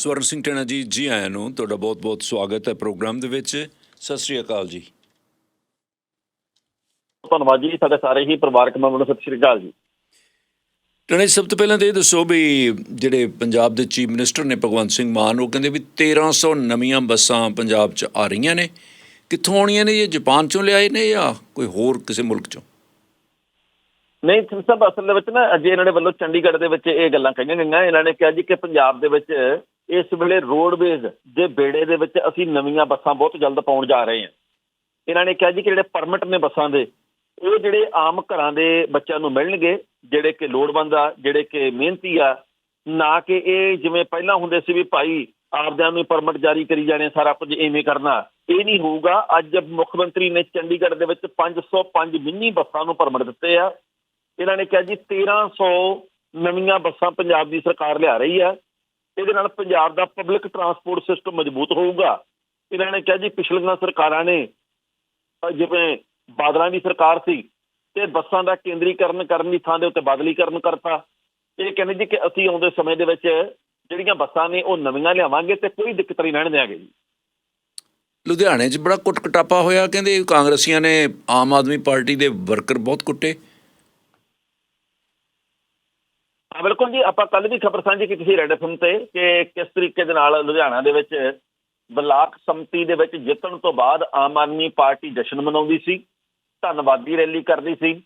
ਸਵਰਨ ਸਿੰਘ ਟਣਾ ਜੀ ਜੀ ਆਇਆਂ ਨੂੰ ਤੁਹਾਡਾ ਬਹੁਤ-ਬਹੁਤ ਸਵਾਗਤ ਹੈ ਪ੍ਰੋਗਰਾਮ ਦੇ ਵਿੱਚ। ਸਤਿ ਸ੍ਰੀ ਅਕਾਲ ਜੀ। ਧੰਨਵਾਦ ਜੀ ਸਾਡੇ ਸਾਰੇ ਹੀ ਪਰਿਵਾਰਕ ਮੈਂਬਰਾਂ ਨੂੰ ਸਤਿ ਸ਼੍ਰੀ ਅਕਾਲ ਜੀ। ਟਣਾ ਸਭ ਤੋਂ ਪਹਿਲਾਂ ਤਾਂ ਇਹ ਦੱਸੋ ਵੀ ਜਿਹੜੇ ਪੰਜਾਬ ਦੇ ਚੀਫ ਮਿਨਿਸਟਰ ਨੇ ਭਗਵੰਤ ਸਿੰਘ ਮਾਨ ਉਹ ਕਹਿੰਦੇ ਵੀ 1300 ਨਵੀਆਂ ਬੱਸਾਂ ਪੰਜਾਬ 'ਚ ਆ ਰਹੀਆਂ ਨੇ। ਕਿੱਥੋਂ ਆਉਣੀਆਂ ਨੇ ਇਹ ਜਾਪਾਨ 'ਚੋਂ ਲਿਆਏ ਨੇ ਜਾਂ ਕੋਈ ਹੋਰ ਕਿਸੇ ਮੁਲਕ 'ਚੋਂ? ਨਹੀਂ ਸਿੰਘ ਸਾਹਿਬ ਅਸਲ ਦੇ ਵਿੱਚ ਨਾ ਅੱਜ ਇਹਨਾਂ ਦੇ ਵੱਲੋਂ ਚੰਡੀਗੜ੍ਹ ਦੇ ਵਿੱਚ ਇਹ ਗੱਲਾਂ ਕਹੀਆਂ ਗਈਆਂ। ਇਹਨਾਂ ਨੇ ਕਿਹਾ ਜੀ ਕਿ ਪੰਜਾਬ ਦੇ ਵਿੱਚ ਇਸ ਵੇਲੇ ਰੋਡਵੇਜ਼ ਦੇ ਬੇੜੇ ਦੇ ਵਿੱਚ ਅਸੀਂ ਨਵੀਆਂ ਬੱਸਾਂ ਬਹੁਤ ਜਲਦ ਪਾਉਣ ਜਾ ਰਹੇ ਹਾਂ। ਇਹਨਾਂ ਨੇ ਕਿਹਾ ਜੀ ਕਿ ਜਿਹੜੇ ਪਰਮਿਟ ਨੇ ਬੱਸਾਂ ਦੇ ਉਹ ਜਿਹੜੇ ਆਮ ਘਰਾਂ ਦੇ ਬੱਚਿਆਂ ਨੂੰ ਮਿਲਣਗੇ, ਜਿਹੜੇ ਕਿ ਲੋੜਵੰਦ ਆ, ਜਿਹੜੇ ਕਿ ਮਿਹਨਤੀ ਆ, ਨਾ ਕਿ ਇਹ ਜਿਵੇਂ ਪਹਿਲਾਂ ਹੁੰਦੇ ਸੀ ਵੀ ਭਾਈ ਆਪਦਿਆਂ ਨੂੰ ਪਰਮਿਟ ਜਾਰੀ ਕਰੀ ਜਾਣੇ, ਸਾਰਾ ਕੁਝ ਐਵੇਂ ਕਰਨਾ। ਇਹ ਨਹੀਂ ਹੋਊਗਾ। ਅੱਜ ਮੁੱਖ ਮੰਤਰੀ ਨੇ ਚੰਡੀਗੜ੍ਹ ਦੇ ਵਿੱਚ 505 ਮਿੰਨੀ ਬੱਸਾਂ ਨੂੰ ਪਰਮਿਟ ਦਿੱਤੇ ਆ। ਇਹਨਾਂ ਨੇ ਕਿਹਾ ਜੀ 1300 ਨਵੀਆਂ ਬੱਸਾਂ ਪੰਜਾਬ ਦੀ ਸਰਕਾਰ ਲਿਆ ਰਹੀ ਆ ਇਹਦੇ ਨਾਲ ਪੰਜਾਬ ਦਾ ਪਬਲਿਕ ਟਰਾਂਸਪੋਰਟ ਸਿਸਟਮ ਮਜ਼ਬੂਤ ਹੋਊਗਾ। ਇਹਨਾਂ ਨੇ ਕਿਹਾ ਜੀ, ਪਿਛਲੀਆਂ ਸਰਕਾਰਾਂ ਨੇ ਜਿਵੇਂ ਬਾਦਲਾਂ ਦੀ ਸਰਕਾਰ ਸੀ, ਤੇ ਬੱਸਾਂ ਦਾ ਕੇਂਦਰੀਕਰਨ ਕਰਨ ਦੀ ਥਾਂ ਦੇ ਉੱਤੇ ਬਾਦਲੀਕਰਨ ਕਰਤਾ। ਇਹ ਕਹਿੰਦੇ ਜੀ ਕਿ ਅਸੀਂ ਆਉਂਦੇ ਸਮੇਂ ਦੇ ਵਿੱਚ ਜਿਹੜੀਆਂ ਬੱਸਾਂ ਨੇ ਉਹ ਨਵੀਆਂ ਲਿਆਵਾਂਗੇ ਤੇ ਕੋਈ ਦਿੱਕਤ ਨਹੀਂ ਰਹਿਣ ਦਿਆਂਗੇ ਜੀ। ਲੁਧਿਆਣੇ 'ਚ ਬੜਾ ਕੁੱਟਕਟਾਪਾ ਹੋਇਆ, ਕਹਿੰਦੇ ਕਾਂਗਰਸੀਆਂ ਨੇ ਆਮ ਆਦਮੀ ਪਾਰਟੀ ਦੇ ਵਰਕਰ ਬਹੁਤ ਕੁੱਟੇ ਹਾਂ ਬਿਲਕੁਲ ਜੀ, ਆਪਾਂ ਕੱਲ ਵੀ ਖਬਰ ਸਾਂਝੀ ਕੀਤੀ ਸੀ ਰੈਡ ਐਫਐਮ ਤੇ ਕਿ ਕਿਸ ਤਰੀਕੇ ਦੇ ਨਾਲ ਲੁਧਿਆਣਾ ਦੇ ਵਿੱਚ ਬਲਾਕ ਸੰਮਤੀ ਦੇ ਵਿੱਚ ਜਿੱਤਣ ਤੋਂ ਬਾਅਦ ਆਮ ਆਦਮੀ ਪਾਰਟੀ ਜਸ਼ਨ ਮਨਾਉਂਦੀ ਸੀ, ਧੰਨਵਾਦੀ ਰੈਲੀ ਕਰਦੀ ਸੀ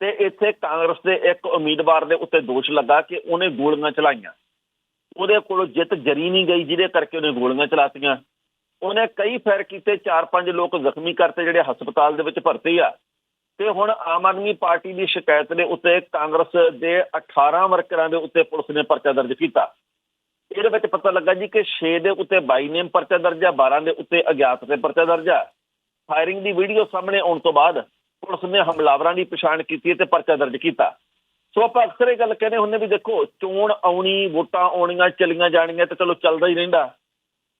ਤੇ ਇੱਥੇ ਕਾਂਗਰਸ ਦੇ ਇੱਕ ਉਮੀਦਵਾਰ ਦੇ ਉੱਤੇ ਦੋਸ਼ ਲੱਗਾ ਕਿ ਉਹਨੇ ਗੋਲੀਆਂ ਚਲਾਈਆਂ। ਉਹਦੇ ਕੋਲੋਂ ਜਿੱਤ ਜਰੀ ਨਹੀਂ ਗਈ, ਜਿਹਦੇ ਕਰਕੇ ਉਹਨੇ ਗੋਲੀਆਂ ਚਲਾਤੀਆਂ। ਉਹਨੇ ਕਈ ਫੈਰ ਕੀਤੇ, ਚਾਰ ਪੰਜ ਲੋਕ ਜ਼ਖਮੀ ਕਰਤੇ ਜਿਹੜੇ ਹਸਪਤਾਲ ਦੇ ਵਿੱਚ ਭਰਤੀ ਆ। ਤੇ ਹੁਣ ਆਮ ਆਦਮੀ ਪਾਰਟੀ ਦੀ ਸ਼ਿਕਾਇਤ ਦੇ ਉੱਤੇ ਕਾਂਗਰਸ ਦੇ 18 ਵਰਕਰਾਂ ਦੇ ਉੱਤੇ ਪੁਲਿਸ ਨੇ ਪਰਚਾ ਦਰਜ ਕੀਤਾ। ਇਹਦੇ ਵਿੱਚ ਪਤਾ ਲੱਗਾ ਜੀ ਕਿ 6 ਦੇ ਉੱਤੇ 22 ਨੇਮ ਪਰਚਾ ਦਰਜ ਆ 12 ਦੇ ਉੱਤੇ ਅਗਿਆਤ ਤੇ ਪਰਚਾ ਦਰਜ ਆ। ਫਾਇਰਿੰਗ ਦੀ ਵੀਡੀਓ ਸਾਹਮਣੇ ਆਉਣ ਤੋਂ ਬਾਅਦ ਪੁਲਿਸ ਨੇ ਹਮਲਾਵਰਾਂ ਦੀ ਪਛਾਣ ਕੀਤੀ ਤੇ ਪਰਚਾ ਦਰਜ ਕੀਤਾ। ਸੋ ਆਪਾਂ ਅਕਸਰ ਇਹ ਗੱਲ ਕਹਿੰਦੇ ਹੁੰਦੇ ਵੀ ਦੇਖੋ, ਚੋਣ ਆਉਣੀ, ਵੋਟਾਂ ਆਉਣੀਆਂ, ਚਲੀਆਂ ਜਾਣੀਆਂ ਤੇ ਚਲੋ ਚੱਲਦਾ ਹੀ ਰਹਿੰਦਾ।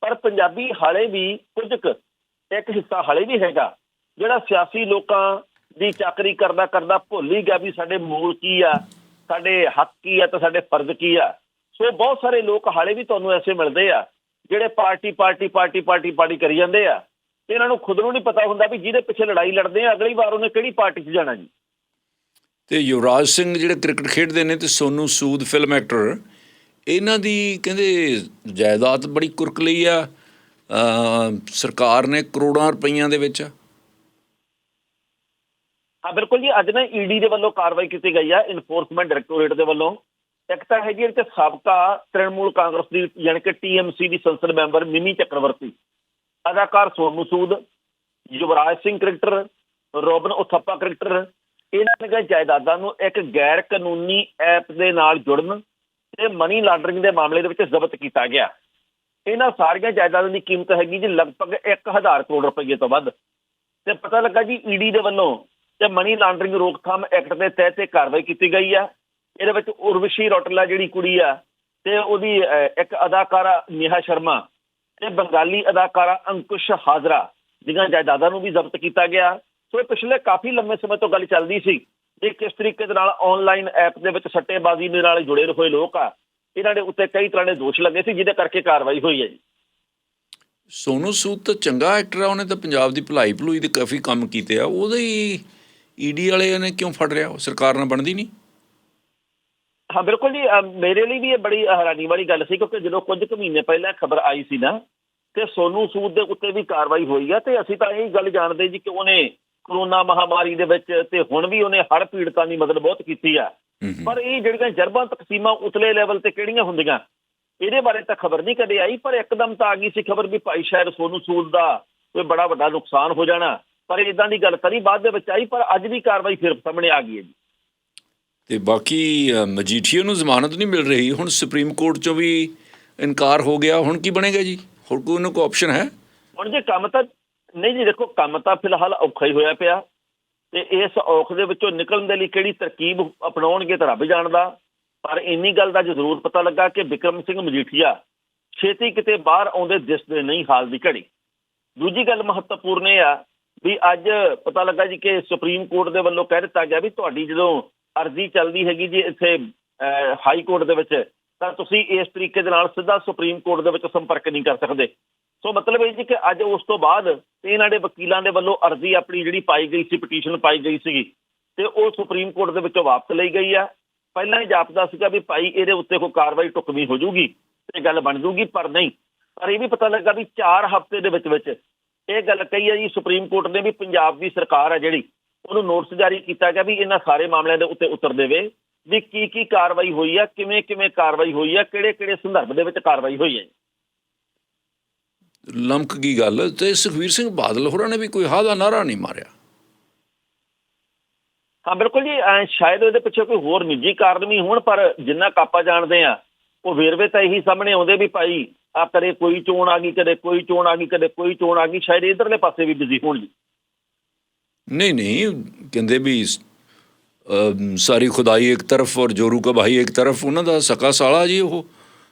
ਪਰ ਪੰਜਾਬੀ ਹਾਲੇ ਵੀ ਕੁਝ ਕੁ ਇੱਕ ਹਿੱਸਾ ਹਾਲੇ ਵੀ ਹੈਗਾ, ਜਿਹੜਾ ਸਿਆਸੀ ਲੋਕਾਂ ਦੀ ਚਾਕਰੀ ਕਰਦਾ ਕਰਦਾ ਭੁੱਲ ਹੀ ਗਿਆ ਵੀ ਸਾਡੇ ਮੂਲ ਕੀ ਆ, ਸਾਡੇ ਹੱਕ ਕੀ ਆ ਤੇ ਸਾਡੇ ਫਰਜ਼ ਕੀ ਆ। ਸੋ ਬਹੁਤ ਸਾਰੇ ਲੋਕ ਹਾਲੇ ਵੀ ਤੁਹਾਨੂੰ ਐਸੇ ਮਿਲਦੇ ਆ, ਜਿਹੜੇ party party party party party ਕਰੀ ਜਾਂਦੇ ਆ। ਤੇ ਇਹਨਾਂ ਨੂੰ ਖੁਦ ਨੂੰ ਨਹੀਂ ਪਤਾ ਹੁੰਦਾ ਵੀ ਜਿਹਦੇ ਪਿੱਛੇ ਲੜਾਈ ਲੜਦੇ ਆ, ਅਗਲੀ ਵਾਰ ਉਹਨੇ ਕਿਹੜੀ ਪਾਰਟੀ 'ਚ ਜਾਣਾ ਜੀ। ਤੇ ਯੁਵਰਾਜ ਸਿੰਘ ਜਿਹੜੇ ਕ੍ਰਿਕਟ ਖੇਡਦੇ ਨੇ ਤੇ ਸੋਨੂ ਸੂਦ ਫਿਲਮ ਐਕਟਰ ਇਹਨਾਂ ਦੀ ਕਹਿੰਦੇ ਜਾਇਦਾਦ ਬੜੀ ਕੁਰਕ ਲਈ ਆ। ਸਰਕਾਰ ਨੇ ਕਰੋੜਾਂ ਰੁਪਈਆਂ ਦੇ ਵਿੱਚ ਹਾਂ, ਬਿਲਕੁਲ ਜੀ। ਅੱਜ ਨਾ ਈਡੀ ਦੇ ਵੱਲੋਂ ਕਾਰਵਾਈ ਕੀਤੀ ਗਈ ਆ ਇਨਫੋਰਸਮੈਂਟ ਡਾਇਰੈਕਟੋਰੇਟ ਦੇ ਵੱਲੋਂ। ਇੱਕ ਤਾਂ ਹੈਗੀ ਇਹ ਤੇ ਸਾਬਕਾ ਤ੍ਰਿਣਮੂਲ ਕਾਂਗਰਸ ਦੀ, ਯਾਨੀ ਕਿ ਟੀਐਮਸੀ ਦੀ ਸੰਸਦ ਮੈਂਬਰ ਮਿਮੀ ਚੱਕਰਵਰਤੀ, ਅਦਾਕਾਰ ਸੋਨੂ ਸੂਦ, ਯੁਵਰਾਜ ਸਿੰਘ ਕ੍ਰਿਕਟਰ, ਰੋਬਨ ਉਥੱਪਾ ਕ੍ਰਿਕਟਰ। ਇਹਨਾਂ ਦੀਆਂ ਜਾਇਦਾਦਾਂ ਨੂੰ ਇੱਕ ਗੈਰ ਕਾਨੂੰਨੀ ਐਪ ਦੇ ਨਾਲ ਜੁੜਨ ਤੇ ਮਨੀ ਲਾਂਡਰਿੰਗ ਦੇ ਮਾਮਲੇ ਦੇ ਵਿੱਚ ਜ਼ਬਤ ਕੀਤਾ ਗਿਆ। ਇਹਨਾਂ ਸਾਰੀਆਂ ਜਾਇਦਾਦਾਂ ਦੀ ਕੀਮਤ ਹੈਗੀ ਜੀ ਲਗਭਗ 1000 ਕਰੋੜ ਰੁਪਏ ਤੋਂ ਵੱਧ। ਤੇ ਪਤਾ ਲੱਗਾ ਜੀ ਈਡੀ ਦੇ ਵੱਲੋਂ ਤੇ ਮਨੀ ਲਾਂਡਰਿੰਗ ਰੋਕਥਾਮ ਐਕਟ ਦੇ ਤਹਿਤ ਇਹ ਕਾਰਵਾਈ ਕੀਤੀ ਗਈ ਆ। ਇਹਦੇ ਵਿੱਚ ਉਰਵਸ਼ੀ ਰੋਟਲਾ ਜਿਹੜੀ ਕੁੜੀ ਆ ਤੇ ਉਹਦੀ ਇੱਕ ਅਦਾਕਾਰਾ ਨੇਹਾ ਸ਼ਰਮਾ ਤੇ ਬੰਗਾਲੀ ਅਦਾਕਾਰਾ ਅੰਕੁਸ਼ ਹਾਜ਼ਰਾ ਦੀਆਂ ਜਾਇਦਾਦਾਂ ਨੂੰ ਵੀ ਜ਼ਬਤ ਕੀਤਾ ਗਿਆ। ਸੋ ਇਹ ਪਿਛਲੇ ਕਾਫੀ ਲੰਮੇ ਸਮੇਂ ਤੋਂ ਗੱਲ ਚੱਲਦੀ ਸੀ ਕਿ ਕਿਸ ਤਰੀਕੇ ਦੇ ਨਾਲ ਆਨਲਾਈਨ ਐਪ ਦੇ ਵਿੱਚ ਸੱਟੇਬਾਜ਼ੀ ਦੇ ਨਾਲ ਜੁੜੇ ਹੋਏ ਲੋਕ ਆ। ਇਹਨਾਂ ਦੇ ਉੱਤੇ ਕਈ ਤਰ੍ਹਾਂ ਦੇ ਦੋਸ਼ ਲੱਗੇ ਸੀ, ਜਿਹਦੇ ਕਰਕੇ ਕਾਰਵਾਈ ਹੋਈ ਹੈ ਜੀ। ਸੋਨੂ ਸੂਦ ਤਾਂ ਚੰਗਾ ਐਕਟਰ ਆ, ਉਹਨੇ ਤਾਂ ਪੰਜਾਬ ਦੀ ਭਲਾਈ ਭਲੂਈ ਦੇ ਕਾਫੀ ਕੰਮ ਕੀਤੇ ਆ। ਉਹਦੇ ਹੀ ਈਡੀ ਵਾਲੇ ਨੇ ਕਿਉਂ ਫੜ ਰਿਹਾ? ਉਹ ਸਰਕਾਰ ਨਾਲ ਬਣਦੀ ਨਹੀਂ? ਹਾਂ ਬਿਲਕੁਲ ਜੀ। ਮੇਰੇ ਲਈ ਵੀ ਇਹ ਬੜੀ ਹੈਰਾਨੀ ਵਾਲੀ ਗੱਲ ਸੀ ਕਿਉਂਕਿ ਜਦੋਂ ਕੁਝ ਕੁ ਮਹੀਨੇ ਪਹਿਲਾਂ ਖਬਰ ਆਈ ਸੀ ਨਾ ਤੇ ਸੋਨੂ ਸੂਦ ਦੇ ਉੱਤੇ ਵੀ ਕਾਰਵਾਈ ਹੋਈ ਆ ਤੇ ਅਸੀਂ ਤਾਂ ਇਹ ਗੱਲ ਜਾਣਦੇ ਜੀ ਕਿ ਉਹਨੇ ਕਰੋਨਾ ਮਹਾਮਾਰੀ ਦੇ ਵਿੱਚ ਤੇ ਹੁਣ ਵੀ ਉਹਨੇ ਹੜ੍ਹ ਪੀੜਤਾਂ ਦੀ ਮਦਦ ਬਹੁਤ ਕੀਤੀ ਆ। ਪਰ ਇਹ ਜਿਹੜੀਆਂ ਜਰਬਾਂ ਤਕਸੀਮਾਂ ਉਤਲੇ ਲੈਵਲ ਤੇ ਕਿਹੜੀਆਂ ਹੁੰਦੀਆਂ ਇਹਦੇ ਬਾਰੇ ਤਾਂ ਖਬਰ ਨਹੀਂ ਕਦੇ ਆਈ ਪਰ ਇੱਕਦਮ ਤਾਂ ਆ ਗਈ ਸੀ ਖਬਰ ਵੀ ਭਾਈ ਸ਼ਾਇਦ ਸੋਨੂ ਸੂਦ ਦਾ ਕੋਈ ਬੜਾ ਵੱਡਾ ਨੁਕਸਾਨ ਹੋ ਜਾਣਾ। ਪਰ ਇਦਾਂ ਦੀ ਗੱਲ ਤਾਂ ਨਹੀਂ ਬਾਅਦ ਦੇ ਵਿੱਚ ਆਈ ਪਰ ਅੱਜ ਵੀ ਕਾਰਵਾਈ ਫਿਰ ਸਾਹਮਣੇ ਆ ਗਈ ਹੈ ਜੀ। ਤੇ ਬਾਕੀ ਮਜੀਠੀਆ ਨੂੰ ਜ਼ਮਾਨਤ ਨਹੀਂ ਮਿਲ ਰਹੀ। ਹੁਣ ਸੁਪਰੀਮ ਕੋਰਟ ਚੋਂ ਵੀ ਇਨਕਾਰ ਹੋ ਗਿਆ। ਹੁਣ ਕੀ ਬਣੇਗਾ ਜੀ? ਹੋਰ ਕੋਈ ਉਹਨੂੰ ਕੋਈ ਆਪਸ਼ਨ ਹੈ? ਹੁਣ ਜੇ ਕੰਮ ਤਾਂ ਨਹੀਂ ਜੀ ਦੇਖੋ ਕੰਮ ਤਾਂ ਫਿਲਹਾਲ ਔਖਾ ਹੀ ਹੋਇਆ ਪਿਆ। ਤੇ ਇਸ ਔਖ ਦੇ ਵਿੱਚੋਂ ਨਿਕਲਣ ਦੇ ਲਈ ਕਿਹੜੀ ਤਰਕੀਬ ਅਪਣਾਉਣਗੇ ਤਾਂ ਰੱਬ ਜਾਣਦਾ। ਪਰ ਇੰਨੀ ਗੱਲ ਦਾ ਜ਼ਰੂਰ ਪਤਾ ਲੱਗਾ ਕਿ ਵਿਕਰਮ ਸਿੰਘ ਮਜੀਠੀਆ ਛੇਤੀ ਕਿਤੇ ਬਾਹਰ ਆਉਂਦੇ ਦਿਸਦੇ ਨਹੀਂ ਹਾਲ ਦੀ ਘੜੀ। ਦੂਜੀ ਗੱਲ ਮਹੱਤਵਪੂਰਨ ਇਹ ਆ ਵੀ ਅੱਜ ਪਤਾ ਲੱਗਾ ਜੀ ਕਿ ਸੁਪਰੀਮ ਕੋਰਟ ਦੇ ਵੱਲੋਂ ਕਹਿ ਦਿੱਤਾ ਗਿਆ ਵੀ ਤੁਹਾਡੀ ਜਦੋਂ ਅਰਜ਼ੀ ਚੱਲਦੀ ਹੈਗੀ ਜੀ ਇੱਥੇ ਹਾਈ ਕੋਰਟ ਦੇ ਵਿੱਚ, ਤਾਂ ਤੁਸੀਂ ਇਸ ਤਰੀਕੇ ਦੇ ਨਾਲ ਸਿੱਧਾ ਸੁਪਰੀਮ ਕੋਰਟ ਦੇ ਵਿੱਚ ਸੰਪਰਕ ਨਹੀਂ ਕਰ ਸਕਦੇ। ਸੋ ਮਤਲਬ ਇਹ ਜੀ ਕਿ ਅੱਜ ਉਸ ਤੋਂ ਬਾਅਦ ਇਹਨਾਂ ਦੇ ਵਕੀਲਾਂ ਦੇ ਵੱਲੋਂ ਅਰਜ਼ੀ ਆਪਣੀ ਜਿਹੜੀ ਪਾਈ ਗਈ ਸੀ, ਪਟੀਸ਼ਨ ਪਾਈ ਗਈ ਸੀਗੀ, ਤੇ ਉਹ ਸੁਪਰੀਮ ਕੋਰਟ ਦੇ ਵਿੱਚੋਂ ਵਾਪਸ ਲਈ ਗਈ ਆ। ਪਹਿਲਾਂ ਹੀ ਜਾਪਦਾ ਸੀਗਾ ਵੀ ਭਾਈ ਇਹਦੇ ਉੱਤੇ ਕੋਈ ਕਾਰਵਾਈ ਟੁਕਵੀਂ ਹੋ ਜੂਗੀ ਤੇ ਗੱਲ ਬਣ ਜੂਗੀ ਪਰ ਨਹੀਂ। ਪਰ ਇਹ ਵੀ ਪਤਾ ਲੱਗਾ ਵੀ 4 ਹਫ਼ਤੇ ਦੇ ਵਿੱਚ ਵਿੱਚ ਇਹ ਗੱਲ ਕਹੀ ਹੈ ਜੀ ਸੁਪਰੀਮ ਕੋਰਟ ਨੇ ਵੀ ਪੰਜਾਬ ਦੀ ਸਰਕਾਰ ਹੈ ਜਿਹੜੀ ਉਹਨੂੰ ਨੋਟਿਸ ਜਾਰੀ ਕੀਤਾ ਗਿਆ ਵੀ ਇਹਨਾਂ ਸਾਰੇ ਮਾਮਲਿਆਂ ਦੇ ਉੱਤੇ ਉਤਰ ਦੇਵੇ ਵੀ ਕੀ ਕੀ ਕਾਰਵਾਈ ਹੋਈ ਆ ਕਿਵੇਂ ਕਿਵੇਂ ਕਾਰਵਾਈ ਹੋਈ ਆ ਕਿਹੜੇ ਕਿਹੜੇ ਸੰਦਰਭ ਦੇ ਵਿੱਚ ਕਾਰਵਾਈ ਹੋਈ ਹੈ ਲਮਕ ਗਈ ਗੱਲ ਤੇ ਸੁਖਵੀਰ ਸਿੰਘ ਬਾਦਲ ਹੋਰਾਂ ਨੇ ਵੀ ਕੋਈ ਹਾਂ ਦਾ ਨਾਰਾ ਨਹੀਂ ਮਾਰਿਆ। ਹਾਂ ਬਿਲਕੁਲ ਜੀ ਸ਼ਾਇਦ ਇਹਦੇ ਪਿੱਛੇ ਕੋਈ ਹੋਰ ਨਿੱਜੀ ਕਾਰਨ ਵੀ ਹੋਣ ਪਰ ਜਿੰਨਾ ਕਾਪਾ ਜਾਣਦੇ ਆ ਉਹ ਵੇਰਵੇ ਤਾਂ ਇਹੀ ਸਾਹਮਣੇ ਆਉਂਦੇ ਵੀ ਭਾਈ ਆ ਕਦੇ ਕੋਈ ਚੋਣ ਆ ਗਈ ਕਦੇ ਕੋਈ ਚੋਣ ਆ ਗਈ ਕਦੇ ਕੋਈ ਚੋਣ ਆ ਗਈ ਸ਼ਾਇਦ ਇਧਰਲੇ ਪਾਸੇ ਵੀ ਬਿਜ਼ੀ ਹੋਣ ਜੀ। ਨਹੀਂ ਨਹੀਂ ਕਹਿੰਦੇ ਵੀ ਸਾਰੀ ਖੁਦਾਈ ਇੱਕ ਤਰਫ ਔਰ ਜੋਰੂ ਕਾ ਭਾਈ ਇੱਕ ਤਰਫ ਉਹਨਾਂ ਦਾ ਸਕਾ ਸਾਲਾ ਜੀ ਉਹ।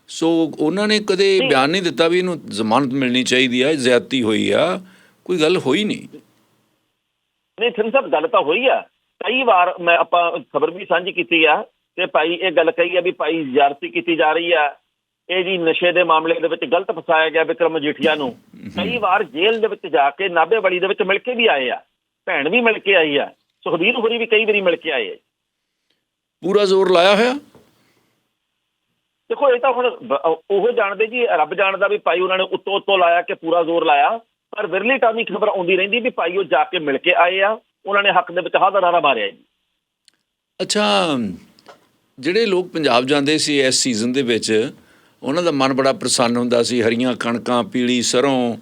ਸੋ ਉਹਨਾਂ ਨੇ ਕਦੇ ਬਿਆਨ ਨਹੀਂ ਦਿੱਤਾ ਵੀ ਇਹਨੂੰ ਜ਼ਮਾਨਤ ਮਿਲਣੀ ਚਾਹੀਦੀ ਹੈ ਜ਼ਿਆਦਤੀ ਹੋਈ ਆ ਕੋਈ ਗੱਲ ਹੋਈ ਨਹੀਂ। ਨਹੀਂ ਥਿੰਨ ਸਾਹਿਬ ਗੱਲ ਤਾਂ ਹੋਈ ਆ। ਕਈ ਵਾਰ ਮੈਂ ਆਪਾਂ ਖਬਰ ਵੀ ਸਾਂਝੀ ਕੀਤੀ ਆ ਤੇ ਭਾਈ ਇਹ ਗੱਲ ਕਹੀ ਆ ਵੀ ਭਾਈ ਜ਼ਿਆਰਤੀ ਕੀਤੀ ਜਾ ਰਹੀ ਆ। ਇਹ ਜੀ ਨਸ਼ੇ ਦੇ ਮਾਮਲੇ ਦੇ ਵਿੱਚ ਗਲਤ ਫਸਾਇਆ ਗਿਆ ਵਿਕਰਮ ਮਜੀਠੀਆ ਨੂੰ। ਕਈ ਵਾਰ ਜੇਲ੍ਹ ਦੇ ਵਿੱਚ ਜਾ ਕੇ ਨਾਭੇ ਬੜੀ ਦੇ ਵਿੱਚ ਮਿਲ ਕੇ ਵੀ ਆਏ ਆ। ਭੈਣ ਵੀ ਮਿਲ ਕੇ ਆਈ ਆ। ਸੁਖਬੀਰ ਹੋਰੀ ਵੀ ਕਈ ਵਾਰੀ ਮਿਲ ਕੇ ਆਏ ਆ। ਪੂਰਾ ਜ਼ੋਰ ਲਾਇਆ ਹੋਇਆ? ਦੇਖੋ ਇਹ ਤਾਂ ਹੁਣ ਉਹ ਜਾਣਦੇ ਜੀ ਰੱਬ ਜਾਣਦਾ ਵੀ ਭਾਈ ਉਹਨਾਂ ਨੇ ਉੱਤੋਂ ਉੱਤੋਂ ਲਾਇਆ ਕਿ ਪੂਰਾ ਜ਼ੋਰ ਲਾਇਆ। ਪਰ ਵਿਰਲੀ ਟਾਮੀ ਖਬਰ ਆਉਂਦੀ ਰਹਿੰਦੀ ਵੀ ਭਾਈ ਉਹ ਜਾ ਕੇ ਮਿਲ ਕੇ ਆਏ ਆ। ਉਹਨਾਂ ਨੇ ਹੱਕ ਦੇ ਵਿੱਚ ਹਾਂ ਦਾ ਨਾਰਾ ਮਾਰਿਆ ਜੀ। ਅੱਛਾ ਜਿਹੜੇ ਲੋਕ ਪੰਜਾਬ ਜਾਂਦੇ ਸੀ ਇਸ ਸੀਜ਼ਨ ਦੇ ਵਿੱਚ ਉਹਨਾਂ ਦਾ ਮਨ ਬੜਾ ਪ੍ਰਸੰਨ ਹੁੰਦਾ ਸੀ, ਹਰੀਆਂ ਕਣਕਾਂ, ਪੀਲੀ ਸਰੋਂ।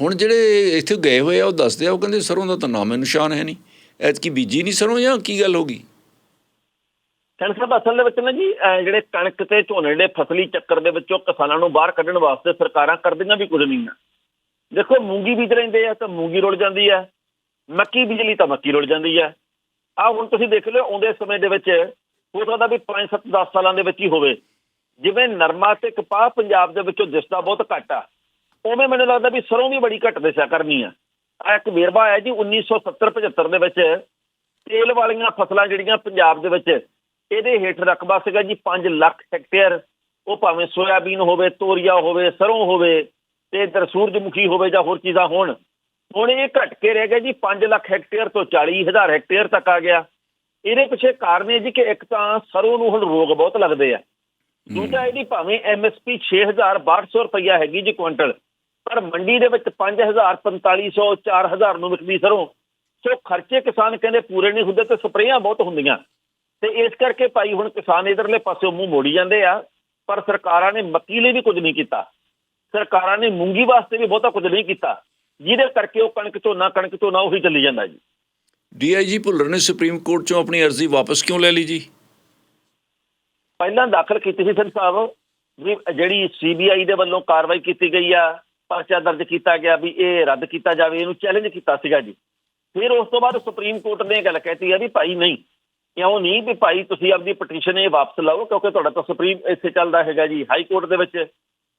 ਹੁਣ ਜਿਹੜੇ ਇੱਥੇ ਗਏ ਹੋਏ ਆ, ਉਹ ਦੱਸਦੇ ਆ, ਉਹ ਕਹਿੰਦੇ ਸਰੋਂ ਦਾ ਤਾਂ ਨਾਮ ਨਿਸ਼ਾਨ ਹੈ ਨਹੀਂ। ਐਤਕੀ ਬੀਜੀ ਨਹੀਂ ਸਰੋਂ ਜਾਂ ਕੀ ਗੱਲ ਹੋ ਗਈ? ਸੈਂਟਰ ਸਾਹਿਬ ਅਸਲ ਦੇ ਵਿੱਚ ਨਾ ਜੀ ਜਿਹੜੇ ਕਣਕ ਤੇ ਝੋਨੇ ਦੇ ਫਸਲੀ ਚੱਕਰ ਦੇ ਵਿੱਚੋਂ ਕਿਸਾਨਾਂ ਨੂੰ ਬਾਹਰ ਕੱਢਣ ਵਾਸਤੇ ਸਰਕਾਰਾਂ ਕਰਦੀਆਂ ਵੀ ਕੁਝ ਨਹੀਂ ਆ। ਦੇਖੋ, ਮੂੰਗੀ ਬੀਜ ਰਹਿੰਦੇ ਆ ਤਾਂ ਮੂੰਗੀ ਰੁੜ ਜਾਂਦੀ ਆ। ਮੱਕੀ ਬੀਜ ਲਈ ਤਾਂ ਮੱਕੀ ਰੁੜ ਜਾਂਦੀ ਆ। ਆ ਹੁਣ ਤੁਸੀਂ ਦੇਖ ਲਿਓ, ਆਉਂਦੇ ਸਮੇਂ ਦੇ ਵਿੱਚ ਹੋ ਸਕਦਾ ਵੀ 5 7 10 ਸਾਲਾਂ ਦੇ ਵਿੱਚ ਹੀ ਹੋਵੇ। ਜਿਵੇਂ ਨਰਮਾ ਤੇ ਕਪਾਹ ਪੰਜਾਬ ਦੇ ਵਿੱਚੋਂ ਦਿਸਦਾ ਬਹੁਤ ਘੱਟ ਆ, ਉਵੇਂ ਮੈਨੂੰ ਲੱਗਦਾ ਵੀ ਸਰੋਂ ਵੀ ਬੜੀ ਘੱਟ ਦਿਸਿਆ ਕਰਨੀ ਆ। ਆ ਇੱਕ ਵੇਰਵਾ ਹੈ ਜੀ 1970 75 ਦੇ ਵਿੱਚ। ਤੇਲ ਵਾਲੀਆਂ ਫਸਲਾਂ ਜਿਹੜੀਆਂ ਪੰਜਾਬ ਦੇ ਵਿੱਚ, ਇਹਦੇ ਹੇਠ ਰਕਬਾ ਸੀਗਾ ਜੀ 5 ਲੱਖ ਹੈਕਟੇਅਰ। ਉਹ ਭਾਵੇਂ ਸੋਇਆਬੀਨ ਹੋਵੇ, ਤੋਰੀਆ ਹੋਵੇ, ਸਰੋਂ ਹੋਵੇ ਤੇ ਇਧਰ ਸੂਰਜਮੁਖੀ ਹੋਵੇ ਜਾਂ ਹੋਰ ਚੀਜ਼ਾਂ ਹੋਣ, ਹੁਣ ਇਹ ਘਟ ਕੇ ਰਹਿ ਗਿਆ ਜੀ 5 ਲੱਖ ਹੈਕਟੇਅਰ ਤੋਂ 40000 ਹੈਕਟੇਅਰ ਤੱਕ ਆ ਗਿਆ। ਇਹਦੇ ਪਿੱਛੇ ਕਾਰਨ ਇਹ ਜੀ ਕਿ ਇੱਕ ਤਾਂ ਸਰੋਂ ਨੂੰ ਹੁਣ ਰੋਗ ਬਹੁਤ ਲੱਗਦੇ ਆ। ਦੂਜਾ ਇਹਦੀ ਭਾਵੇਂ ਐਮਐਸਪੀ 6200 ਰੁਪਈਆ ਹੈਗੀ ਜੀ ਕੁਇੰਟਲ ਪਰ ਮੰਡੀ ਦੇ ਵਿੱਚ 5000 4500 4000 ਨੂੰ ਵਿਕਦੀ ਸਰੋਂ। ਸੋ ਖਰਚੇ ਕਿਸਾਨ ਕਹਿੰਦੇ ਪੂਰੇ ਨਹੀਂ ਹੁੰਦੇ ਤੇ ਸਪਰੇਆਂ ਬਹੁਤ ਹੁੰਦੀਆਂ। ਤੇ ਇਸ ਕਰਕੇ ਭਾਈ ਹੁਣ ਕਿਸਾਨ ਇਧਰਲੇ ਪਾਸਿਓਂ ਮੂੰਹ ਮੋੜੀ ਜਾਂਦੇ ਆ ਪਰ ਸਰਕਾਰਾਂ ਨੇ ਮੱਕੀ ਲਈ ਵੀ ਕੁਝ ਨਹੀਂ ਕੀਤਾ। ਸਰਕਾਰਾਂ ਨੇ ਮੂੰਗੀ ਵਾਸਤੇ ਵੀ ਬਹੁਤਾ ਕੁਝ ਨਹੀਂ ਕੀਤਾ। ਜਿਹਦੇ ਕਰਕੇ ਉਹ ਕਣਕ ਝੋਨਾ ਕਣਕ ਝੋਨਾ ਉਹੀ ਚੱਲੀ ਜਾਂਦਾ ਜੀ। ਡੀਆਈਜੀ ਭੁੱਲਰ ਨੇ ਸੁਪਰੀਮ ਕੋਰਟ ਚੋਂ ਆਪਣੀ ਅਰਜ਼ੀ ਵਾਪਸ ਕਿਉਂ ਲੈ ਲਈ ਜੀ? ਪਹਿਲਾਂ ਦਾਖਲ ਕੀਤੀ ਸੀ ਸਰ ਸਾਹਿਬ, ਵੀ ਜਿਹੜੀ ਸੀਬੀਆਈ ਦੇ ਵੱਲੋਂ ਕਾਰਵਾਈ ਕੀਤੀ ਗਈ ਆ, ਪਰਚਾ ਦਰਜ ਕੀਤਾ ਗਿਆ ਵੀ ਇਹ ਰੱਦ ਕੀਤਾ ਜਾਵੇ, ਇਹਨੂੰ ਚੈਲੰਜ ਕੀਤਾ ਸੀਗਾ ਜੀ। ਫਿਰ ਉਸ ਤੋਂ ਬਾਅਦ ਸੁਪਰੀਮ ਕੋਰਟ ਨੇ ਇਹ ਗੱਲ ਕਹਿਤੀ ਆ ਵੀ ਭਾਈ ਨਹੀਂ ਇਉਂ ਨਹੀਂ ਵੀ ਭਾਈ ਤੁਸੀਂ ਆਪਦੀ ਪਟੀਸ਼ਨ ਇਹ ਵਾਪਸ ਲਓ, ਕਿਉਂਕਿ ਤੁਹਾਡਾ ਤਾਂ ਸੁਪਰੀਮ ਇੱਥੇ ਚੱਲਦਾ ਹੈਗਾ ਜੀ ਹਾਈ ਕੋਰਟ ਦੇ ਵਿੱਚ।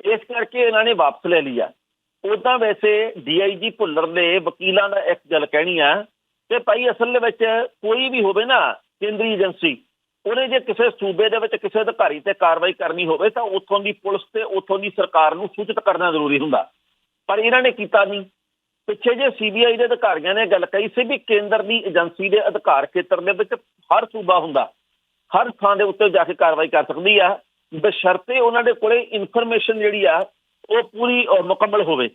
ਇਸ ਕਰਕੇ ਇਹਨਾਂ ਨੇ ਵਾਪਸ ਲੈ ਲਿਆ ਉਦਾਂ ਵੈਸੇ ਡੀਆਈਜੀ ਭੁੱਲਰ ਦੇ ਵਕੀਲਾਂ ਦਾ ਇੱਕ ਗੱਲ ਕਹਿਣੀ ਆ, ਕਿ ਭਾਈ ਅਸਲ ਦੇ ਵਿੱਚ ਕੋਈ ਵੀ ਹੋਵੇ ਨਾ, ਕੇਂਦਰੀ ਏਜੰਸੀ ਉਹਨੇ ਜੇ ਕਿਸੇ ਸੂਬੇ ਦੇ ਵਿੱਚ ਕਿਸੇ ਅਧਿਕਾਰੀ ਤੇ ਕਾਰਵਾਈ ਕਰਨੀ ਹੋਵੇ ਤਾਂ ਉੱਥੋਂ ਦੀ ਪੁਲਿਸ ਤੇ ਉੱਥੋਂ ਦੀ ਸਰਕਾਰ ਨੂੰ ਸੂਚਿਤ ਕਰਨਾ ਜ਼ਰੂਰੀ ਹੁੰਦਾ। ਪਰ ਇਹਨਾਂ ਨੇ ਕੀਤਾ ਨਹੀਂ। ਪਿੱਛੇ ਜੇ ਸੀਬੀਆਈ ਦੇ ਅਧਿਕਾਰੀਆਂ ਨੇ ਗੱਲ ਕਹੀ ਸੀ ਵੀ ਕੇਂਦਰ ਦੀ ਏਜੰਸੀ ਦੇ ਅਧਿਕਾਰ ਖੇਤਰ ਦੇ ਵਿੱਚ ਹਰ ਸੂਬਾ ਹੁੰਦਾ। ਹਰ ਥਾਂ ਦੇ ਉੱਤੇ ਜਾ ਕੇ ਕਾਰਵਾਈ ਕਰ ਸਕਦੀ ਆ। ਬਸ਼ਰਤੇ ਉਹਨਾਂ ਦੇ ਕੋਲੇ ਇਨਫੋਰਮੇਸ਼ਨ ਜਿਹੜੀ ਆ, ਉਹ ਪੂਰੀ ਮੁਕੰਮਲ ਹੋਵੇ।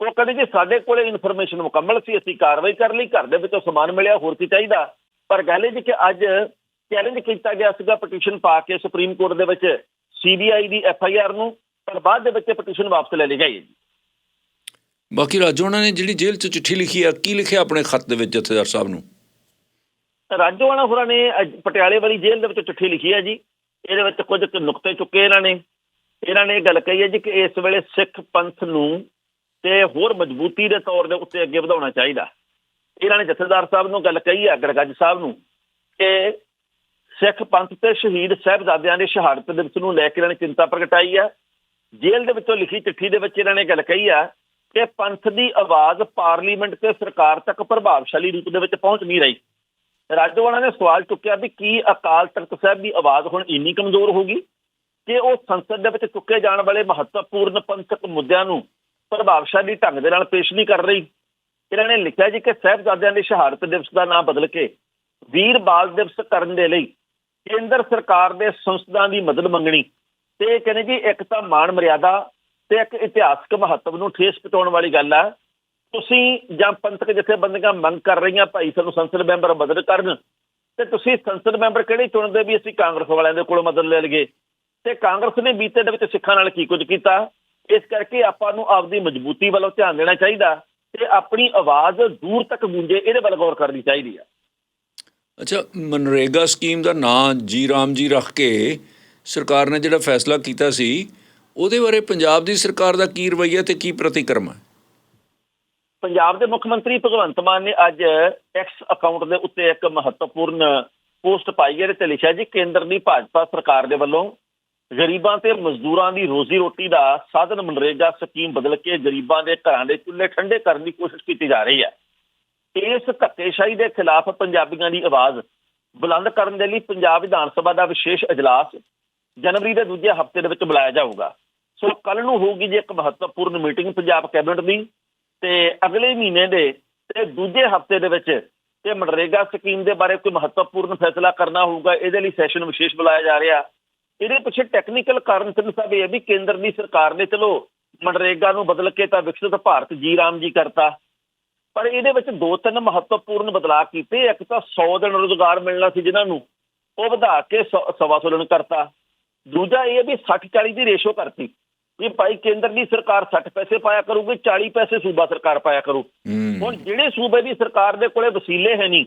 ਉਹ ਕਹਿੰਦੇ ਜੀ ਸਾਡੇ ਕੋਲੇ ਇਨਫੋਰਮੇਸ਼ਨ ਮੁਕੰਮਲ ਸੀ, ਅਸੀਂ ਕਾਰਵਾਈ ਕਰ ਲਈ, ਘਰ ਦੇ ਵਿੱਚੋਂ ਸਮਾਨ ਮਿਲਿਆ, ਹੋਰ ਕੀ ਚਾਹੀਦਾ। ਪਰ ਗੱਲ ਇਹ ਜੀ ਕਿ ਅੱਜ ਚੈਲੰਜ ਕੀਤਾ ਗਿਆ ਸੀਗਾ ਪਟੀਸ਼ਨ ਪਾ ਕੇ ਸੁਪਰੀਮ ਕੋਰਟ ਦੇ ਵਿੱਚ ਸੀਬੀਆਈ ਦੀ ਐਫ ਆਈ ਆਰ ਨੂੰ ਪਰ ਬਾਅਦ ਦੇ ਵਿੱਚ ਪਟੀਸ਼ਨ ਵਾਪਸ ਲੈ ਲਈ ਗਈ ਹੈ ਜੀ। ਬਾਕੀ ਰਾਜੋ ਉਹਨਾਂ ਨੇ ਜਿਹੜੀ ਜੇਲ੍ਹ 'ਚ ਚਿੱਠੀ ਲਿਖੀ ਆ ਕੀ ਲਿਖਿਆ ਆਪਣੇ ਖੱਤ ਦੇ ਵਿੱਚ ਜਥੇਦਾਰ ਸਾਹਿਬ ਨੂੰ? ਰਾਜੋਆਣਾ ਹੋਰਾਂ ਨੇ ਪਟਿਆਲੇ ਵਾਲੀ ਜੇਲ੍ਹ ਦੇ ਵਿੱਚ ਚਿੱਠੀ ਲਿਖੀ ਹੈ ਜੀ। ਇਹਦੇ ਵਿੱਚ ਕੁਝ ਨੁਕਤੇ ਚੁੱਕੇ ਇਹਨਾਂ ਨੇ। ਇਹਨਾਂ ਨੇ ਇਹ ਗੱਲ ਕਹੀ ਹੈ ਜੀ ਕਿ ਇਸ ਵੇਲੇ ਸਿੱਖ ਪੰਥ ਨੂੰ ਤੇ ਹੋਰ ਮਜ਼ਬੂਤੀ ਦੇ ਤੌਰ ਦੇ ਉੱਤੇ ਅੱਗੇ ਵਧਾਉਣਾ ਚਾਹੀਦਾ। ਇਹਨਾਂ ਨੇ ਜਥੇਦਾਰ ਸਾਹਿਬ ਨੂੰ ਗੱਲ ਕਹੀ ਹੈ ਗੜਗੱਜ ਸਾਹਿਬ ਨੂੰ ਕਿ ਸਿੱਖ ਪੰਥ ਤੇ ਸ਼ਹੀਦ ਸਾਹਿਬਜ਼ਾਦਿਆਂ ਦੇ ਸ਼ਹਾਦਤ ਦਿਵਸ ਨੂੰ ਲੈ ਕੇ ਇਹਨਾਂ ਨੇ ਚਿੰਤਾ ਪ੍ਰਗਟਾਈ ਹੈ। ਜੇਲ੍ਹ ਦੇ ਵਿੱਚੋਂ ਲਿਖੀ ਚਿੱਠੀ ਦੇ ਵਿੱਚ ਇਹਨਾਂ ਨੇ ਗੱਲ ਕਹੀ ਆ ਕਿ ਪੰਥ ਦੀ ਆਵਾਜ਼ ਪਾਰਲੀਮੈਂਟ ਤੇ ਸਰਕਾਰ ਤੱਕ ਪ੍ਰਭਾਵਸ਼ਾਲੀ ਰੂਪ ਦੇ ਵਿੱਚ ਪਹੁੰਚ ਨਹੀਂ ਰਹੀ। ਰਾਜੋਆਣਾ ਨੇ ਸਵਾਲ ਚੁੱਕਿਆ ਵੀ ਕੀ ਅਕਾਲ ਤਖਤ ਸਾਹਿਬ ਦੀ ਆਵਾਜ਼ ਹੁਣ ਇੰਨੀ ਕਮਜ਼ੋਰ ਹੋ ਗਈ? ਕਿ ਉਹ ਸੰਸਦ ਦੇ ਵਿੱਚ ਚੁੱਕੇ ਜਾਣ ਵਾਲੇ ਮਹੱਤਵਪੂਰਨ ਪੰਥਕ ਮੁੱਦਿਆਂ ਨੂੰ ਪ੍ਰਭਾਵਸ਼ਾਲੀ ਢੰਗ ਦੇ ਨਾਲ ਪੇਸ਼ ਨਹੀਂ ਕਰ ਰਹੀ? ਇਹਨਾਂ ਨੇ ਲਿਖਿਆ ਜੀ ਕਿ ਸਾਹਿਬਜ਼ਾਦਿਆਂ ਦੇ ਸ਼ਹਾਦਤ ਦਿਵਸ ਦਾ ਨਾਮ ਬਦਲ ਕੇ ਵੀਰ ਬਾਲ ਦਿਵਸ ਕਰਨ ਦੇ ਲਈ ਕੇਂਦਰ ਸਰਕਾਰ ਦੇ ਸੰਸਦਾਂ ਦੀ ਮਦਦ ਮੰਗਣੀ। ਤੇ ਕਹਿੰਦੇ ਜੀ, ਇੱਕ ਤਾਂ ਮਾਣ ਮਰਿਆਦਾ ਤੇ ਇੱਕ ਇਤਿਹਾਸਕ ਮਹੱਤਵ ਨੂੰ ਠੇਸ ਪਹੁੰਚਾਉਣ ਵਾਲੀ ਗੱਲ ਆ। ਤੁਸੀਂ ਜਾਂ ਪੰਥਕ ਜਥੇਬੰਦੀਆਂ ਮੰਗ ਕਰ ਰਹੀਆਂ ਭਾਈ ਸਾਨੂੰ ਸੰਸਦ ਮੈਂਬਰ ਮਦਦ ਕਰਨ ਤੇ ਤੁਸੀਂ ਸੰਸਦ ਮੈਂਬਰ ਕਿਹੜੇ ਚੁਣਦੇ ਵੀ ਅਸੀਂ ਕਾਂਗਰਸ ਵਾਲਿਆਂ ਦੇ ਕੋਲੋਂ ਮਦਦ ਲੈ ਲਈਏ? ਤੇ ਕਾਂਗਰਸ ਨੇ ਬੀਤੇ ਦੇ ਵਿੱਚ ਸਿੱਖਾਂ ਨਾਲ ਕੀ ਕੁਝ ਕੀਤਾ? ਇਸ ਕਰਕੇ ਆਪਾਂ ਨੂੰ ਆਪਦੀ ਮਜ਼ਬੂਤੀ ਵੱਲੋਂ ਧਿਆਨ ਦੇਣਾ ਚਾਹੀਦਾ ਤੇ ਆਪਣੀ ਆਵਾਜ਼ ਦੂਰ ਤੱਕ ਗੂੰਜੇ, ਇਹਦੇ ਵੱਲ ਗੌਰ ਕਰਨੀ ਚਾਹੀਦੀ ਆ। ਅੱਛਾ, ਮਨਰੇਗਾ ਸਕੀਮ ਦਾ ਨਾਂ ਜੀ ਰਾਮ ਜੀ ਰੱਖ ਕੇ ਸਰਕਾਰ ਨੇ ਜਿਹੜਾ ਫੈਸਲਾ ਕੀਤਾ ਸੀ, ਉਹਦੇ ਬਾਰੇ ਪੰਜਾਬ ਦੀ ਸਰਕਾਰ ਦਾ ਕੀ ਰਵੱਈਆ ਤੇ ਕੀ ਪ੍ਰਤੀਕਰਮ ਹੈ? ਪੰਜਾਬ ਦੇ ਮੁੱਖ ਮੰਤਰੀ ਭਗਵੰਤ ਮਾਨ ਨੇ ਅੱਜ ਐਕਸ ਅਕਾਊਂਟ ਦੇ ਉੱਤੇ ਇੱਕ ਮਹੱਤਵਪੂਰਨ ਪੋਸਟ ਪਾਈ ਹੈ ਤੇ ਲਿਖਿਆ ਜੀ, ਕੇਂਦਰ ਦੀ ਭਾਜਪਾ ਸਰਕਾਰ ਦੇ ਵੱਲੋਂ ਗਰੀਬਾਂ ਤੇ ਮਜ਼ਦੂਰਾਂ ਦੀ ਰੋਜ਼ੀ ਰੋਟੀ ਦਾ ਸਾਧਨ ਮਨਰੇਗਾ ਸਕੀਮ ਬਦਲ ਕੇ ਗਰੀਬਾਂ ਦੇ ਘਰਾਂ ਦੇ ਚੁੱਲ੍ਹੇ ਠੰਡੇ ਕਰਨ ਦੀ ਕੋਸ਼ਿਸ਼ ਕੀਤੀ ਜਾ ਰਹੀ ਹੈ। ਇਸ ਧੱਕੇਸ਼ਾਹੀ ਦੇ ਖਿਲਾਫ ਪੰਜਾਬੀਆਂ ਦੀ ਆਵਾਜ਼ ਬੁਲੰਦ ਕਰਨ ਦੇ ਲਈ ਪੰਜਾਬ ਵਿਧਾਨ ਸਭਾ ਦਾ ਵਿਸ਼ੇਸ਼ ਅਜਲਾਸ ਜਨਵਰੀ ਦੇ ਦੂਜੇ ਹਫ਼ਤੇ ਦੇ ਵਿੱਚ ਬੁਲਾਇਆ ਜਾਊਗਾ। ਸੋ ਕੱਲ ਨੂੰ ਹੋਊਗੀ ਜੀ ਇੱਕ ਮਹੱਤਵਪੂਰਨ ਮੀਟਿੰਗ ਪੰਜਾਬ ਕੈਬਨਿਟ ਦੀ ਤੇ ਅਗਲੇ ਮਹੀਨੇ ਦੇ ਤੇ ਦੂਜੇ ਹਫ਼ਤੇ ਦੇ ਵਿੱਚ ਇਹ ਮਨਰੇਗਾ ਸਕੀਮ ਦੇ ਬਾਰੇ ਕੋਈ ਮਹੱਤਵਪੂਰਨ ਫੈਸਲਾ ਕਰਨਾ ਹੋਊਗਾ, ਇਹਦੇ ਲਈ ਸੈਸ਼ਨ ਵਿਸ਼ੇਸ਼ ਬੁਲਾਇਆ ਜਾ ਰਿਹਾ। ਇਹਦੇ ਪਿੱਛੇ ਟੈਕਨੀਕਲ ਕਾਰਨ ਸਿੰਘ ਸਾਹਿਬ ਇਹ ਵੀ ਕੇਂਦਰ ਦੀ ਸਰਕਾਰ ਨੇ ਚਲੋ ਮਨਰੇਗਾ ਨੂੰ ਬਦਲ ਕੇ ਤਾਂ ਵਿਕਸਿਤ ਭਾਰਤ ਜੀ ਰਾਮ ਜੀ ਕਰਤਾ। ਪਰ ਇਹਦੇ ਵਿੱਚ ਦੋ ਤਿੰਨ ਮਹੱਤਵਪੂਰਨ ਬਦਲਾਅ ਕੀਤੇ। ਇੱਕ ਤਾਂ 100 ਦਿਨ ਰੋਜ਼ਗਾਰ ਮਿਲਣਾ ਸੀ ਜਿਨ੍ਹਾਂ ਨੂੰ ਉਹ ਵਧਾ ਕੇ ਸੌ- ਸਵਾ ਸੌ ਦਿਨ ਕਰਤਾ। ਦੂਜਾ ਇਹ ਵੀ 60 40 ਦੀ ਰੇਸ਼ੋ ਕਰਤੀ। ਵੀ ਭਾਈ ਕੇਂਦਰ ਦੀ ਸਰਕਾਰ 60 ਪੈਸੇ ਪਾਇਆ ਕਰੂਗੀ 40 ਪੈਸੇ ਸੂਬਾ ਸਰਕਾਰ ਪਾਇਆ ਕਰੂ। ਹੁਣ ਜਿਹੜੇ ਸੂਬੇ ਦੀ ਸਰਕਾਰ ਦੇ ਕੋਲੇ ਵਸੀਲੇ ਹੈ ਨਹੀਂ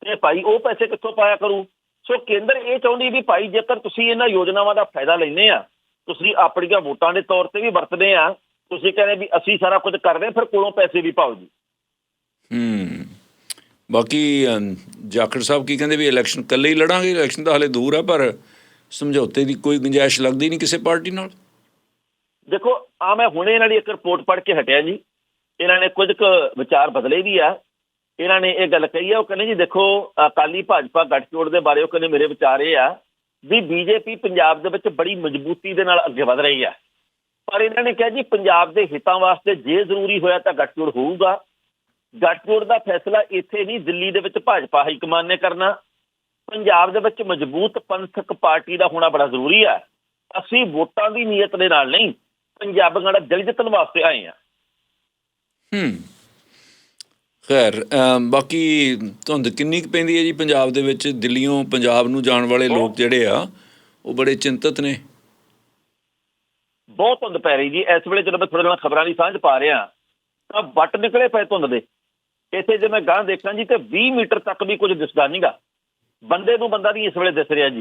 ਤੇ ਭਾਈ ਉਹ ਪੈਸੇ ਕਿੱਥੋਂ ਪਾਇਆ ਕਰੂ? ਸੋ ਕੇਂਦਰ ਇਹ ਚਾਹੁੰਦੀ ਵੀ ਭਾਈ ਜੇਕਰ ਤੁਸੀਂ ਇਹਨਾਂ ਯੋਜਨਾਵਾਂ ਦਾ ਫਾਇਦਾ ਲੈਂਦੇ ਆ ਤੁਸੀਂ ਆਪਣੀਆਂ ਵੋਟਾਂ ਦੇ ਤੌਰ ਤੇ ਵੀ ਵਰਤਦੇ ਆ ਤੁਸੀਂ ਕਹਿੰਦੇ ਵੀ ਅਸੀਂ ਸਾਰਾ ਕੁਝ ਕਰ ਰਹੇ ਹਾਂ, ਫਿਰ ਕੋਲੋਂ ਪੈਸੇ ਵੀ ਪਾਓ ਜੀ। ਹੂੰ। ਬਾਕੀ ਜਾਖੜ ਸਾਹਿਬ ਕੀ ਕਹਿੰਦੇ ਵੀ ਇਲੈਕਸ਼ਨ ਇਕੱਲੇ ਹੀ ਲੜਾਂਗੇ? ਇਲੈਕਸ਼ਨ ਤਾਂ ਹਲੇ ਦੂਰ ਆ, ਪਰ ਸਮਝੌਤੇ ਦੀ ਕੋਈ ਗੁੰਜਾਇਸ਼ ਲੱਗਦੀ ਨਹੀਂ ਕਿਸੇ ਪਾਰਟੀ ਨਾਲ? ਦੇਖੋ, ਆ ਮੈਂ ਹੁਣੇ ਇਹਨਾਂ ਦੀ ਇੱਕ ਰਿਪੋਰਟ ਪੜ੍ਹ ਕੇ ਹਟਿਆ ਜੀ। ਇਹਨਾਂ ਨੇ ਕੁਝ ਕੁ ਵਿਚਾਰ ਬਦਲੇ ਵੀ ਆ। ਇਹਨਾਂ ਨੇ ਇਹ ਗੱਲ ਕਹੀ ਆ, ਉਹ ਕਹਿੰਦੇ ਜੀ ਦੇਖੋ, ਅਕਾਲੀ ਭਾਜਪਾ ਗੱਠਜੋੜ ਦੇ ਬਾਰੇ ਉਹ ਕਹਿੰਦੇ ਮੇਰੇ ਵਿਚਾਰ ਇਹ ਆ ਵੀ ਬੀਜੇਪੀ ਪੰਜਾਬ ਦੇ ਵਿੱਚ ਬੜੀ ਮਜ਼ਬੂਤੀ ਦੇ ਨਾਲ ਅੱਗੇ ਵਧ ਰਹੀ ਆ। ਪਰ ਇਹਨਾਂ ਨੇ ਕਿਹਾ ਜੀ, ਪੰਜਾਬ ਦੇ ਹਿੱਤਾਂ ਵਾਸਤੇ ਜੇ ਜ਼ਰੂਰੀ ਹੋਇਆ ਤਾਂ ਗੱਠਜੋੜ ਹੋਊਗਾ। ਗੱਠਜੋੜ ਦਾ ਫੈਸਲਾ ਇੱਥੇ ਨਹੀਂ ਦਿੱਲੀ ਦੇ ਵਿੱਚ ਭਾਜਪਾ ਹਾਈ ਕਮਾਨ ਨੇ ਕਰਨਾ। ਪੰਜਾਬ ਦੇ ਵਿੱਚ ਮਜ਼ਬੂਤ ਪੰਥਕ ਪਾਰਟੀ ਦਾ ਹੋਣਾ ਬੜਾ ਜ਼ਰੂਰੀ ਆ। ਅਸੀਂ ਵੋਟਾਂ ਦੀ ਨੀਅਤ ਦੇ ਨਾਲ ਨਹੀਂ ਪੰਜਾਬੀਆਂ ਦਾ ਦਿਲ ਜਿੱਤਣ ਵਾਸਤੇ ਆਏ ਆ। ਹੂੰ। ਖੈਰ ਬਾਕੀ ਧੁੰਦ ਕਿੰਨੀ ਕੁ ਪੈਂਦੀ ਹੈ ਜੀ ਪੰਜਾਬ ਦੇ ਵਿੱਚ? ਦਿੱਲੀੋਂ ਪੰਜਾਬ ਨੂੰ ਜਾਣ ਵਾਲੇ ਲੋਕ ਜਿਹੜੇ ਆ ਉਹ ਬੜੇ ਚਿੰਤਤ ਨੇ। ਬਹੁਤ ਧੁੰਦ ਪੈ ਰਹੀ ਜੀ। ਇਸ ਵੇਲੇ ਜਦੋਂ ਮੈਂ ਥੋੜੇ ਨਾਲ ਖਬਰਾਂ ਦੀ ਸਾਂਝ ਪਾ ਰਿਹਾ ਤਾਂ ਵੱਟ ਨਿਕਲੇ ਪਏ ਧੁੰਦ ਦੇ। ਇੱਥੇ ਜੇ ਮੈਂ ਗਾਂ ਦੇਖਾਂ ਜੀ ਤੇ 20 ਮੀਟਰ ਤੱਕ ਵੀ ਕੁਝ ਦਿਸਦਾ ਨਹੀਂਗਾ ਬੰਦੇ ਨੂੰ ਬੰਦਾ ਨਹੀਂ ਇਸ ਵੇਲੇ ਦਿਸ ਰਿਹਾ ਜੀ।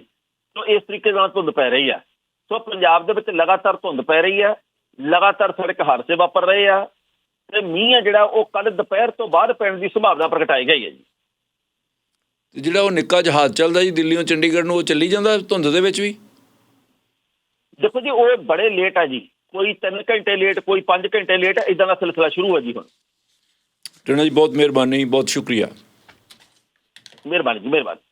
ਸੋ ਇਸ ਤਰੀਕੇ ਨਾਲ ਧੁੰਦ ਪੈ ਰਹੀ ਆ। ਸੋ ਪੰਜਾਬ ਦੇ ਵਿੱਚ ਲਗਾਤਾਰ ਧੁੰਦ ਪੈ ਰਹੀ ਆ। ਲਗਾਤਾਰ ਸੜਕ ਹਾਦਸੇ ਵਾਪਰ ਰਹੇ ਆ। ਤੇ ਮੀਂਹ ਆ ਜਿਹੜਾ ਉਹ ਕੱਲ ਦੁਪਹਿਰ ਤੋਂ ਬਾਅਦ ਪੈਣ ਦੀ ਸੰਭਾਵਨਾ ਪ੍ਰਗਟਾਈ ਗਈ ਹੈ ਜੀ। ਤੇ ਜਿਹੜਾ ਉਹ ਨਿੱਕਾ ਜਹਾਜ਼ ਚੱਲਦਾ ਜੀ ਦਿੱਲੀੋਂ ਚੰਡੀਗੜ੍ਹ ਨੂੰ ਉਹ ਚੱਲੀ ਜਾਂਦਾ ਧੁੰਦ ਦੇ ਵਿੱਚ ਵੀ? ਦੇਖੋ ਜੀ ਉਹ ਬੜੇ ਲੇਟ ਆ ਜੀ। ਕੋਈ 3 ਘੰਟੇ ਲੇਟ ਕੋਈ 5 ਘੰਟੇ ਲੇਟ ਇਦਾਂ ਦਾ ਸਿਲਸਿਲਾ ਸ਼ੁਰੂ ਹੈ ਜੀ ਹੁਣ। ਟਣਾ ਜੀ ਬਹੁਤ ਮਿਹਰਬਾਨੀ ਬਹੁਤ ਸ਼ੁਕਰੀਆ। ਮਿਹਰਬਾਨੀ ਜੀ ਮਿਹਰਬਾਨੀ।